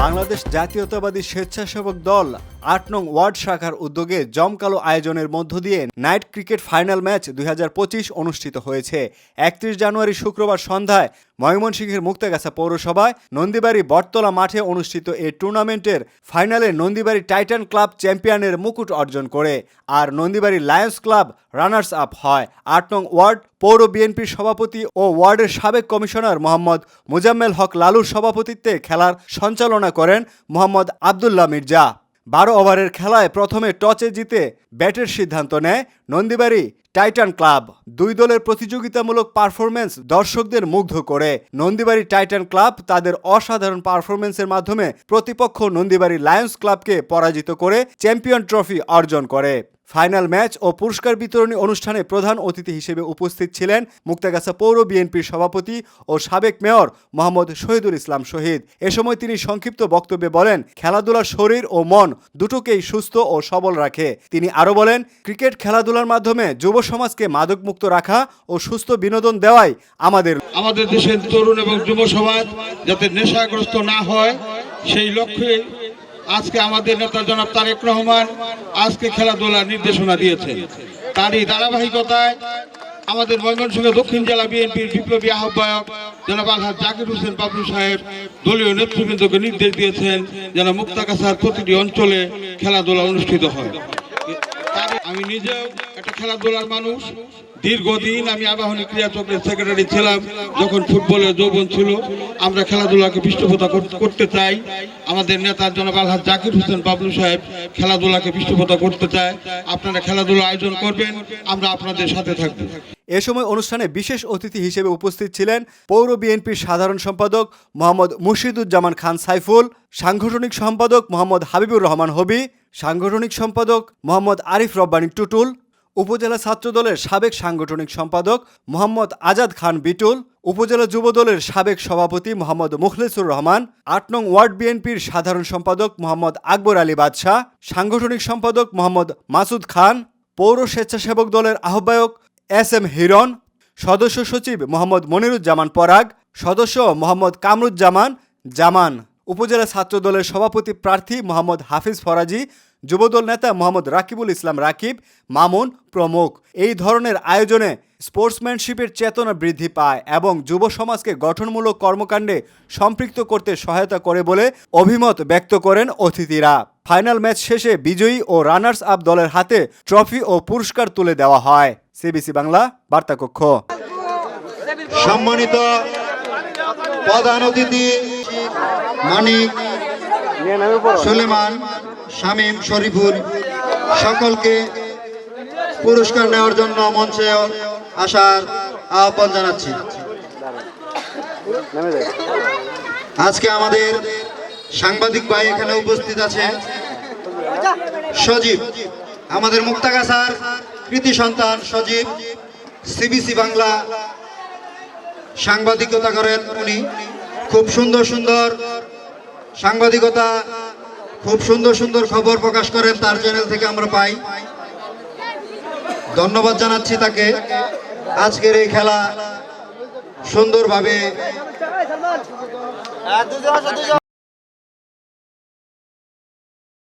বাংলাদেশ জাতীয়তাবাদী স্বেচ্ছাসেবক দল আট নং ওয়ার্ড শাখার উদ্যোগে জমকালো আয়োজনের মধ্য দিয়ে নাইট ক্রিকেট ফাইনাল ম্যাচ দুই হাজার পঁচিশ অনুষ্ঠিত হয়েছে। একত্রিশ জানুয়ারি শুক্রবার সন্ধ্যায় ময়মনসিংহের মুক্তাগাছা পৌরসভায় নন্দীবাড়ি বটতলা মাঠে অনুষ্ঠিত এই টুর্নামেন্টের ফাইনালে নন্দীবাড়ি টাইটান ক্লাব চ্যাম্পিয়নের মুকুট অর্জন করে আর Nandibari lions club runners up হয়। আট নং ওয়ার্ড পৌর বিএনপির সভাপতি ও ওয়ার্ডের সাবেক কমিশনার মোহাম্মদ মুজাম্মেল হক লালুর সভাপতিত্বে খেলার সঞ্চালনা করেন মোহাম্মদ আবদুল্লাহ মির্জা। বারো ওভারের খেলায় প্রথমে টচে জিতে ব্যাটের সিদ্ধান্ত নেয় নন্দীবাড়ি টাইটান ক্লাব। দুই দলের প্রতিযোগিতামূলক পারফরমেন্স দর্শকদের মুগ্ধ করে। নন্দীবাড়ি টাইটান ক্লাব তাদের অসাধারণ পারফরমেন্সের মাধ্যমে প্রতিপক্ষ নন্দীবাড়ি লায়ন্স ক্লাবকে পরাজিত করে চ্যাম্পিয়ন ট্রফি অর্জন করে। ফাইনাল ম্যাচ ও পুরস্কার বিতরণী অনুষ্ঠানে প্রধান অতিথি হিসেবে উপস্থিত ছিলেন মুক্তাগাছা পৌর বিএনপির সভাপতি ও সাবেক মেয়র মোহাম্মদ শহীদুল ইসলাম শহীদ। এ সময় তিনি সংক্ষিপ্ত বক্তব্যে বলেন খেলাধুলা শরীর ও মন দুটোকেই সুস্থ ও সবল রাখে। তিনি আরও বলেন, ক্রিকেট খেলাধুলার মাধ্যমে যুব সমাজকে মাদকমুক্ত রাখা ও সুস্থ বিনোদন দেওয়াই আমাদের আমাদের দেশের তরুণ এবং যুব সমাজ যাতে নেশাগ্রস্ত না হয়, সেই লক্ষ্যে আজকে আমাদের নেতা জনাব তারেক রহমান আজকে খেলাধুলার নির্দেশনা দিয়েছেন। তারই ধারাবাহিকতায় আমাদের ময়মনসিংহ দক্ষিণ জেলা বিএনপির বিপ্লবী আহ্বায়ক জনাব আলহাজ জাকির হোসেন বাবলু সাহেব দলীয় নেতৃবৃন্দকে নির্দেশ দিয়েছেন যেন মুক্তাগাছার প্রতিটি অঞ্চলে খেলাধুলা অনুষ্ঠিত হয়। আমি নিজেও একটা খেলাধুলার মানুষ দীর্ঘদিন আমি আবাহনী ক্রীড়া চক্রের সেক্রেটারি ছিলাম, যখন ফুটবলের যৌবন ছিল, আমরা খেলাধুলাকে পৃষ্ঠপোষকতা কর- করতে চাই। আমাদের নেতা জনাব আলহাজ জাকির হোসেন বাবলু সাহেব খেলাধুলাকে পৃষ্ঠপোষকতা করতে চায়। আপনারা খেলাধুলা আয়োজন করবেন, আমরা আপনাদের সাথে থাকব। এ সময় অনুষ্ঠানে বিশেষ অতিথি হিসেবে উপস্থিত ছিলেন পৌর বিএনপির সাধারণ সম্পাদক মোহাম্মদ মুর্শিদুজ্জামান খান সাইফুল, সাংগঠনিক সম্পাদক মোহাম্মদ হাবিবুর রহমান হবি, সাংগঠনিক সম্পাদক মোহাম্মদ আরিফ রব্বানী টুটুল উপজেলা ছাত্রদলের সাবেক সাংগঠনিক সম্পাদক মোহাম্মদ আজাদ খান বিটুল, উপজেলা যুবদলের সাবেক সভাপতি মোহাম্মদ মুখলেসুর রহমান, আট নং ওয়ার্ড বিএনপির সাধারণ সম্পাদক মোহাম্মদ আকবর আলী বাদশাহ, সাংগঠনিক সম্পাদক মোহাম্মদ মাসুদ খান, পৌর স্বেচ্ছাসেবক দলের আহ্বায়ক এস এম হিরন সদস্য সচিব মোহাম্মদ মনিরুজ্জামান পরাগ, সদস্য মোহাম্মদ কামরুজ্জামান জামান, উপজেলা ছাত্র দলের সভাপতি প্রার্থী মোহাম্মদ হাফিজ ফরাজি যুবদল নেতা মোহাম্মদ রাকিবুল ইসলাম রাকিব, মামুন প্রমুখ। এই ধরনের আয়োজনে স্পোর্টসম্যানশিপের চেতনা বৃদ্ধি পায় এবং যুব সমাজকে গঠনমূলক কর্মকাণ্ডে সম্পৃক্ত করতে সহায়তা করে বলে অভিমত ব্যক্ত করেন অতিথিরা। ফাইনাল ম্যাচ শেষে বিজয়ী ও রানার্স আপ দলের হাতে ট্রফি ও পুরস্কার তুলে দেওয়া হয়। সিবিসি বাংলা, বার্তাকক্ষ। সম্মানিত প্রধান অতিথি মানিক সুলেমান শামীম শরীফুল, সকলকে পুরস্কার নেওয়ার জন্য মঞ্চে আসার আহ্বান জানাচ্ছি। আজকে আমাদের সাংবাদিক ভাই এখানে উপস্থিত আছে সজীব, আমাদের মুক্তাগাছার কৃতি সন্তান সজীব, সিবিসি বাংলা সাংবাদিকতা করেন উনি। খুব সুন্দর সুন্দর সাংবাদিকতা খুব সুন্দর সুন্দর খবর প্রকাশ করেন তার চ্যানেল থেকে আমরা পাই। ধন্যবাদ জানাচ্ছি তাকে। আজকের এই খেলা সুন্দরভাবে